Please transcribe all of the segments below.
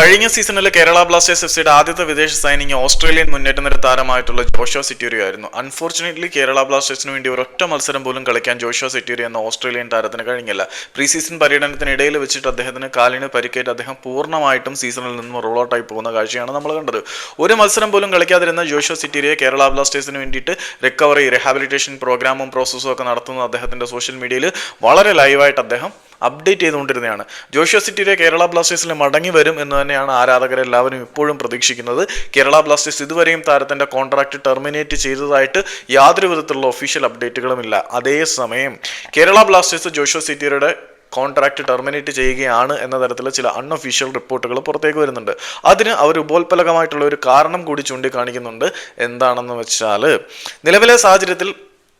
കഴിഞ്ഞ സീസണിൽ Kerala Blasters F സിയുടെ ആദ്യത്തെ വിദേശ സൈനിങ് ഓസ്ട്രേലിയൻ മുന്നേറ്റ നിര താരമായിട്ടുള്ള ജോഷോ സിറ്റൂരിയോ ആയിരുന്നു. അൺഫോർച്ചുനേറ്റ്ലി കേരള ബ്ലാസ്റ്റേഴ്സിന് വേണ്ടി ഒരൊറ്റ മത്സരം പോലും കളിക്കാൻ ജോഷോ സിറ്റൂരിയോ എന്ന ഓസ്ട്രേലിയൻ താരത്തിന് കഴിഞ്ഞില്ല. പ്രീ സീസൺ പര്യടനത്തിനിടയിൽ വെച്ചിട്ട് അദ്ദേഹത്തിന് കാലിന് പരിക്കേറ്റ് അദ്ദേഹം പൂർണമായിട്ടും സീസണിൽ നിന്നും റോൾ ഔട്ടായി പോകുന്ന കാഴ്ചയാണ് നമ്മൾ കണ്ടത്. ഒരു മത്സരം പോലും കളിക്കാതിരുന്ന ജോഷോ സിറ്റീരിയെ കേരള ബ്ലാസ്റ്റേഴ്സിന് വേണ്ടിയിട്ട് റിക്കവറി റിഹാബിലിറ്റേഷൻ പ്രോഗ്രാമും പ്രോസസ്സും ഒക്കെ നടത്തുന്ന അദ്ദേഹത്തിന്റെ സോഷ്യൽ മീഡിയയിൽ വളരെ ലൈവായിട്ട് അദ്ദേഹം അപ്ഡേറ്റ് ചെയ്തുകൊണ്ടിരുന്നതാണ് ജോഷ്യ സിറ്റിയുടെ കേരള ബ്ലാസ്റ്റേഴ്സിൽ മടങ്ങി വരും എന്ന് തന്നെയാണ് ആരാധകരെല്ലാവരും ഇപ്പോഴും പ്രതീക്ഷിക്കുന്നത്. കേരള ബ്ലാസ്റ്റേഴ്സ് ഇതുവരെയും താരത്തിന്റെ കോൺട്രാക്ട് ടെർമിനേറ്റ് ചെയ്തതായിട്ട് യാതൊരു വിധത്തിലുള്ള ഒഫീഷ്യൽ അപ്ഡേറ്റുകളുമില്ല അതേസമയം കേരള ബ്ലാസ്റ്റേഴ്സ് ജോഷ്യ സിറ്റിയുടെ കോൺട്രാക്ട് ടെർമിനേറ്റ് ചെയ്യുകയാണ് എന്ന തരത്തിൽ ചില അൺഒഫീഷ്യൽ റിപ്പോർട്ടുകൾ പുറത്തേക്ക് വരുന്നുണ്ട്. അതിന് അവർ ഉപോത്പലകമായിട്ടുള്ള ഒരു കാരണം കൂടി ചൂണ്ടിക്കാണിക്കുന്നുണ്ട്. എന്താണെന്ന് വെച്ചാൽ നിലവിലെ സാഹചര്യത്തിൽ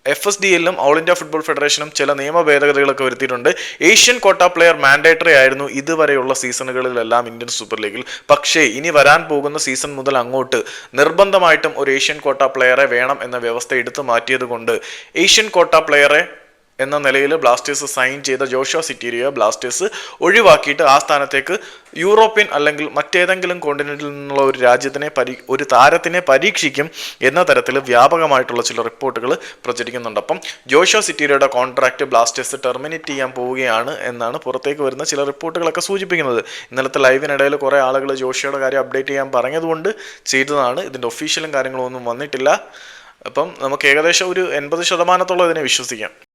എഫ് എസ് ഡി എല്ലും ഓൾ ഇന്ത്യ ഫുട്ബോൾ ഫെഡറേഷനും ചില നിയമ ഭേദഗതികളൊക്കെ വരുത്തിയിട്ടുണ്ട്. ഏഷ്യൻ കോട്ട പ്ലെയർ മാൻഡേറ്ററി ആയിരുന്നു ഇതുവരെയുള്ള സീസണുകളിലെല്ലാം ഇന്ത്യൻ സൂപ്പർ ലീഗിൽ പക്ഷേ ഇനി വരാൻ പോകുന്ന സീസൺ മുതൽ അങ്ങോട്ട് നിർബന്ധമായിട്ടും ഒരു ഏഷ്യൻ കോട്ട പ്ലെയറെ വേണം എന്ന വ്യവസ്ഥ എടുത്തു മാറ്റിയത് കൊണ്ട് ഏഷ്യൻ കോട്ട പ്ലെയറെ എന്ന നിലയിൽ ബ്ലാസ്റ്റേഴ്സ് സൈൻ ചെയ്ത ജോഷോ സിറ്റീരിയ ബ്ലാസ്റ്റേഴ്സ് ഒഴിവാക്കിയിട്ട് ആ സ്ഥാനത്തേക്ക് യൂറോപ്യൻ അല്ലെങ്കിൽ മറ്റേതെങ്കിലും കോണ്ടിനെന്റിൽ നിന്നുള്ള ഒരു രാജ്യത്തിനെ പരീ ഒരു താരത്തിനെ പരീക്ഷിക്കും എന്ന തരത്തിൽ വ്യാപകമായിട്ടുള്ള ചില റിപ്പോർട്ടുകൾ പ്രചരിക്കുന്നുണ്ട്. അപ്പം ജോഷോ സിറ്റീരിയുടെ കോൺട്രാക്റ്റ് ബ്ലാസ്റ്റേഴ്സ് ടെർമിനേറ്റ് ചെയ്യാൻ പോവുകയാണ് എന്നാണ് പുറത്തേക്ക് വരുന്ന ചില റിപ്പോർട്ടുകളൊക്കെ സൂചിപ്പിക്കുന്നത്. ഇന്നലത്തെ ലൈവിനിടയിൽ കുറേ ആളുകൾ ജോഷിയുടെ കാര്യം അപ്ഡേറ്റ് ചെയ്യാൻ പറഞ്ഞതുകൊണ്ട് ചെയ്തതാണ്. ഇതിന്റെ ഒഫീഷ്യലും കാര്യങ്ങളൊന്നും വന്നിട്ടില്ല. അപ്പം നമുക്ക് ഏകദേശം ഒരു എൺപത് ശതമാനത്തോളം ഇതിനെ വിശ്വസിക്കാം.